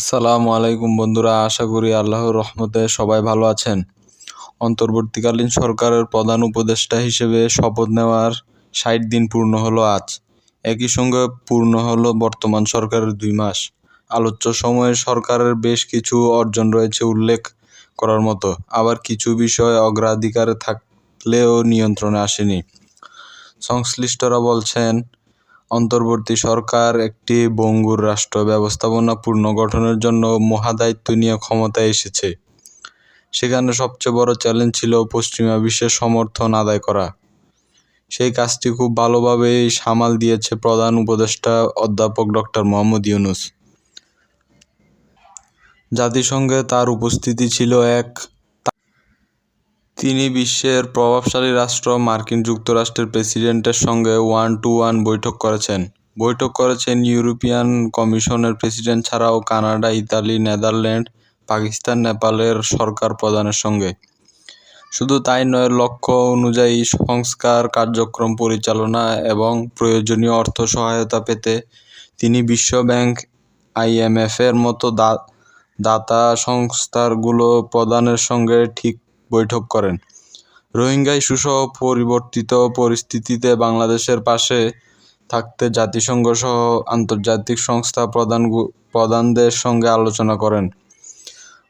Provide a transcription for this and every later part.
সালামু আলাইকুম বন্ধুরা, আশা করি আল্লাহর রহমতে সবাই ভালো আছেন। অন্তর্বর্তীকালীন সরকারের প্রধান উপদেষ্টা হিসেবে শপথ নেওয়ার ষাট দিন পূর্ণ হলো আজ। একই সঙ্গে পূর্ণ হলো বর্তমান সরকারের দুই মাস। আলোচ্য সময়ে সরকারের বেশ কিছু অর্জন রয়েছে উল্লেখ করার মতো। আবার কিছু বিষয় অগ্রাধিকারে থাকলেও নিয়ন্ত্রণে আসেনি। সংশ্লিষ্টরা বলছেন অন্তর্বর্তী সরকার একটি বঙ্গুর রাষ্ট্র ব্যবস্থাপনা পুনর্গঠনের জন্য মহাদায়িত্ব নিয়ে ক্ষমতায় এসেছে। সেখানে সবচেয়ে বড় চ্যালেঞ্জ ছিল পশ্চিমা বিশ্বের সমর্থন আদায় করা। সেই কাজটি খুব ভালোভাবেই সামাল দিয়েছে প্রধান উপদেষ্টা অধ্যাপক ডক্টর মোহাম্মদ ইউনুস। জাতিসংঘে তার উপস্থিতি ছিল এক তিনি বিশ্বের প্রভাবশালী রাষ্ট্র মার্কিন যুক্তরাষ্ট্রের প্রেসিডেন্টের সঙ্গে ওয়ান টু ওয়ান বৈঠক করেছেন। বৈঠক করেছেন ইউরোপিয়ান কমিশনের প্রেসিডেন্ট ছাড়াও কানাডা, ইতালি, নেদারল্যান্ড, পাকিস্তান, নেপালের সরকার প্রধানের সঙ্গে। শুধু তাই নয়, লক্ষ্য অনুযায়ী সংস্কার কার্যক্রম পরিচালনা এবং প্রয়োজনীয় অর্থ সহায়তা পেতে তিনি বিশ্বব্যাংক আইএমএফের মতো দা, দাতা সংস্থাগুলো প্রধানের সঙ্গে ঠিক বৈঠক করেন। রোহিঙ্গা ইস্যুসহ পরিবর্তিত পরিস্থিতিতে বাংলাদেশের পাশে থাকতে জাতিসংঘ সহ আন্তর্জাতিক সংস্থা প্রধান প্রধানদের সঙ্গে আলোচনা করেন।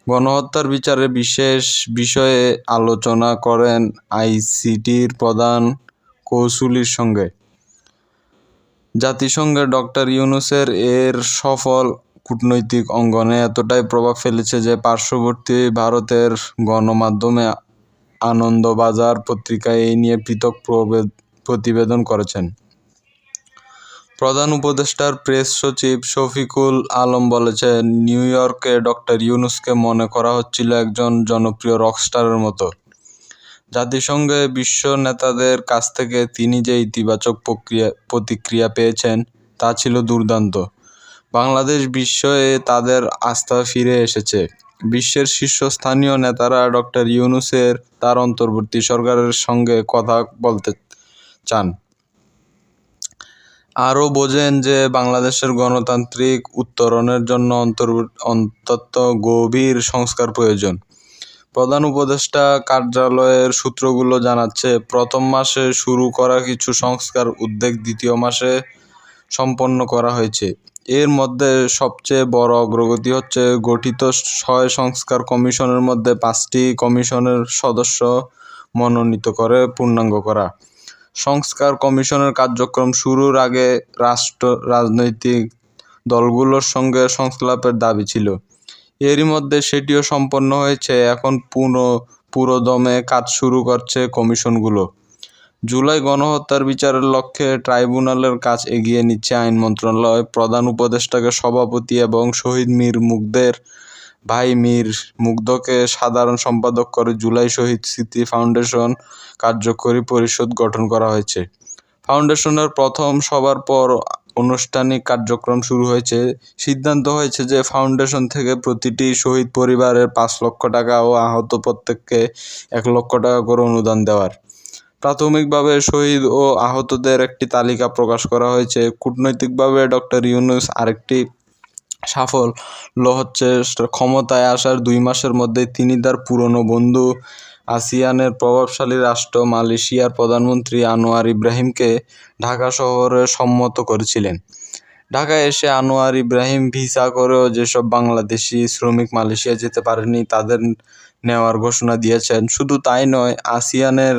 গণহত্যার বিচারে বিশেষ বিষয়ে আলোচনা করেন আইসিটির প্রধান কৌশলীর সঙ্গে। জাতিসংঘে ডক্টর ইউনুসের এর সফল কূটনৈতিক অঙ্গনে এতটাই প্রভাব ফেলেছে যে পার্শ্ববর্তী ভারতের গণমাধ্যমে আনন্দবাজার পত্রিকায় এই নিয়ে পৃথক প্রতিবেদন করেছেন। প্রধান উপদেষ্টার প্রেস সচিব শফিকুল আলম বলেছেন, নিউ ইয়র্কে ডক্টর ইউনুসকে মনে করা হচ্ছিল একজন জনপ্রিয় রকস্টারের মতো। জাতিসংঘে বিশ্ব নেতাদের কাছ থেকে তিনি যে ইতিবাচক প্রক্রিয়া, প্রতিক্রিয়া পেয়েছেন, তা ছিল দুর্দান্ত। বাংলাদেশ বিশ্বে তাদের আস্থা ফিরে এসেছে। বিশ্বের শীর্ষস্থানীয় নেতারা ডক্টর ইউনুসের তার অন্তর্বর্তী সরকারের সঙ্গে কথা বলতে চান। আরও বোঝেন যে বাংলাদেশের গণতান্ত্রিক উত্তরণের জন্য অন্তত গভীর সংস্কার প্রয়োজন। প্রধান উপদেষ্টা কার্যালয়ের সূত্রগুলো জানাচ্ছে, প্রথম মাসে শুরু করা কিছু সংস্কার উদ্যোগ দ্বিতীয় মাসে সম্পন্ন করা হয়েছে। এর মধ্যে সবচেয়ে বড় অগ্রগতি হচ্ছে গঠিত ছয় সংস্কার কমিশনের মধ্যে পাঁচটি কমিশনের সদস্য মনোনীত করে পূর্ণাঙ্গ করা। সংস্কার কমিশনের কার্যক্রম শুরুর আগে রাষ্ট্র, রাজনৈতিক দলগুলোর সঙ্গে সংলাপের দাবি ছিল। এরই মধ্যে সেটিও সম্পন্ন হয়েছে। এখন পুরো পুরোদমে কাজ শুরু করছে কমিশনগুলো। জুলাই গণহত্যার বিচারের লক্ষ্যে ট্রাইব্যুনালের কাজ এগিয়ে নিচ্ছে আইন মন্ত্রণালয়। প্রধান উপদেষ্টাকে সভাপতি এবং শহীদ মীর মুগ্ধের ভাই মীর মুগ্ধকে সাধারণ সম্পাদক করে জুলাই শহীদ স্মৃতি ফাউন্ডেশন কার্যকরী পরিষদ গঠন করা হয়েছে। ফাউন্ডেশনের প্রথম সবার পর আনুষ্ঠানিক কার্যক্রম শুরু হয়েছে। সিদ্ধান্ত হয়েছে যে ফাউন্ডেশন থেকে প্রতিটি শহীদ পরিবারের পাঁচ লক্ষ টাকা ও আহত প্রত্যেককে এক লক্ষ টাকা করে অনুদান দেওয়ার। প্রাথমিকভাবে শহীদ ও আহতদের একটি তালিকা প্রকাশ করা হয়েছে। কূটনৈতিকভাবে ডক্টর ইউনুস আরেকটি সাফল্য হচ্ছে ক্ষমতায় আসার দুই মাসের মধ্যে তিনি তার পুরনো বন্ধু, আসিয়ানের প্রভাবশালী রাষ্ট্র মালয়েশিয়ার প্রধানমন্ত্রী আনোয়ার ইব্রাহিমকে ঢাকা শহরে সম্মত করেছিলেন। ঢাকায় এসে আনোয়ার ইব্রাহিম ভিসা করেও যেসব বাংলাদেশি শ্রমিক মালয়েশিয়া যেতে পারেনি, তাদের নেওয়ার ঘোষণা দিয়েছেন। শুধু তাই নয়, আসিয়ানের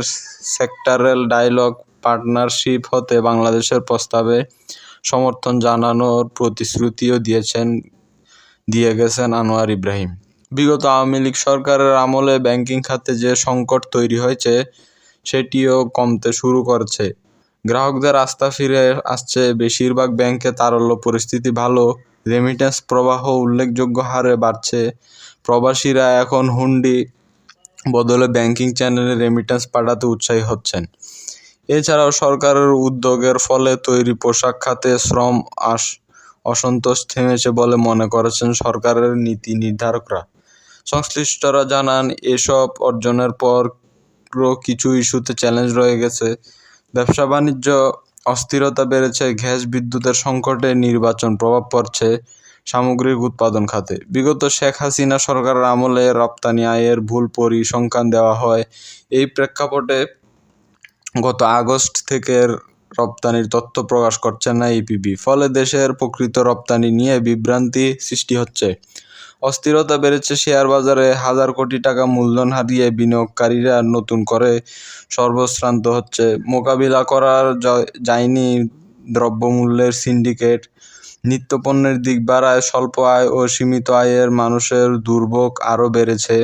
সেক্টরাল ডায়লগ পার্টনারশিপ হতে বাংলাদেশের প্রস্তাবে সমর্থন জানানোর প্রতিশ্রুতিও দিয়েছেন, দিয়ে গেছেন আনোয়ার ইব্রাহিম। বিগত আওয়ামী লীগ সরকারের আমলে ব্যাংকিং খাতে যে সংকট তৈরি হয়েছে, সেটিও কমতে শুরু করছে। গ্রাহকদের আস্থা ফিরে আসছে, বেশিরভাগ ব্যাংকে তারল্য পরিস্থিতি ভালো রেমিটেন্স প্রবাহ উল্লেখযোগ্য হারে বাড়ছে প্রবাসীরা এখন হুন্ডি বদলে ব্যাংকিং চ্যানেলে রেমিটেন্স পাঠাতে উৎসাহী হচ্ছেন। এছাড়াও সরকারের উদ্যোগের ফলে তৈরি পোশাক খাতে শ্রম আস অসন্তোষ থেমেছে বলে মনে করেছেন সরকারের নীতি নির্ধারকরা। সংশ্লিষ্টরা জানান, এসব অর্জনের পর কিছু ইস্যুতে চ্যালেঞ্জ রয়ে গেছে। ব্যবসা বাণিজ্য অস্থিরতা বেড়েছে, গ্যাস বিদ্যুতের সংকটে নির্বাচন প্রভাব পড়ছে। সামগ্রিক উৎপাদন খাতে। বিগত শেখ হাসিনা সরকারের আমলে রপ্তানি আয়ের ভুল পরিসংখ্যান দেওয়া হয়। এই প্রেক্ষাপটে গত আগস্ট থেকে রপ্তানির তথ্য প্রকাশ করছে না ইপিবি ফলে দেশের প্রকৃত রপ্তানি নিয়ে বিভ্রান্তি সৃষ্টি হচ্ছে। অস্থিরতা বেড়েছে শেয়ার বাজারে। হাজার কোটি টাকা মূলধন হারিয়ে বিনিয়োগকারীরা নতুন করে সর্বশ্রান্ত হচ্ছে। মোকাবিলা করার যায়নি দ্রব্যমূল্যের সিন্ডিকেট। নিত্যপণ্যের দিক বাড়ায়, স্বল্প আয় ও সীমিত আয়ের মানুষের দুর্ভোগ আরও বেড়েছে।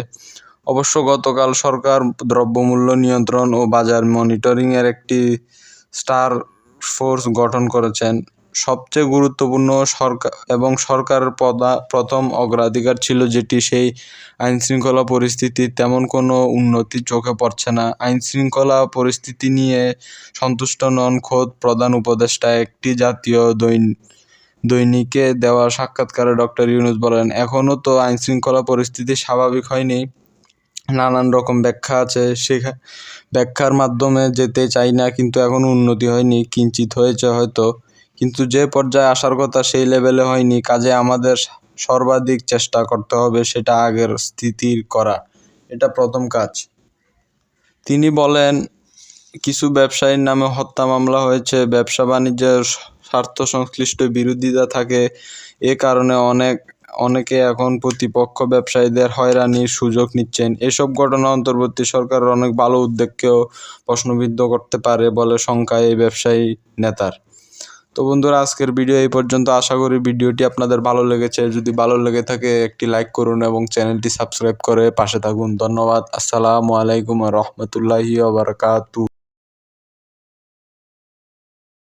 অবশ্য গতকাল সরকার দ্রব্যমূল্য নিয়ন্ত্রণ ও বাজার মনিটরিংয়ের একটি স্টার ফোর্স গঠন করেছেন। সবচেয়ে গুরুত্বপূর্ণ সরকার এবং সরকারের প্রথম অগ্রাধিকার ছিল যেটি সেই আইনশৃঙ্খলা পরিস্থিতির তেমন কোনো উন্নতি চোখে পড়ছে না। আইনশৃঙ্খলা পরিস্থিতি নিয়ে সন্তুষ্ট নন খোদ প্রধান উপদেষ্টা, একটি জাতীয় দৈনিক দৈনিকে দেওয়া সাক্ষাৎকারে ডক্টর ইউনুস বলেন এখনও তো আইনশৃঙ্খলা পরিস্থিতি স্বাভাবিক হয়নি। নানান রকম ব্যাখ্যা আছে। সেখা ব্যাখ্যার মাধ্যমে যেতে চাই না, কিন্তু এখনও উন্নতি হয়নি। কিঞ্চিত হয়েছে হয়তো, কিন্তু যে পর্যায়ে আসার কথা সেই লেভেলে হয়নি। কাজে আমাদের সর্বাধিক চেষ্টা করতে হবে সেটা আগের স্থিতির করা। এটা প্রথম কাজ। তিনি বলেন, কিছু ব্যবসায়ীর নামে হত্যা মামলা হয়েছে। ব্যবসা বাণিজ্যের স্বার্থ সংশ্লিষ্ট বিরোধিতা থাকে। এ কারণে অনেক, অনেকে এখন প্রতিপক্ষ ব্যবসায়ীদের হয়রানির সুযোগ নিচ্ছেন। এসব ঘটনা অন্তর্বর্তী সরকারের অনেক ভালো উদ্যোগকেও প্রশ্নবিদ্ধ করতে পারে বলে শঙ্কা এই ব্যবসায়ী নেতার। তো বন্ধুরা, আজকের ভিডিও এই পর্যন্ত। আশা করি ভিডিওটি আপনাদের ভালো লেগেছে। যদি ভালো লেগে থাকে, একটি লাইক করুন এবং চ্যানেলটি সাবস্ক্রাইব করে পাশে থাকুন। ধন্যবাদ। আসসালামু আলাইকুম রহমতুল্লাহি বারকাতু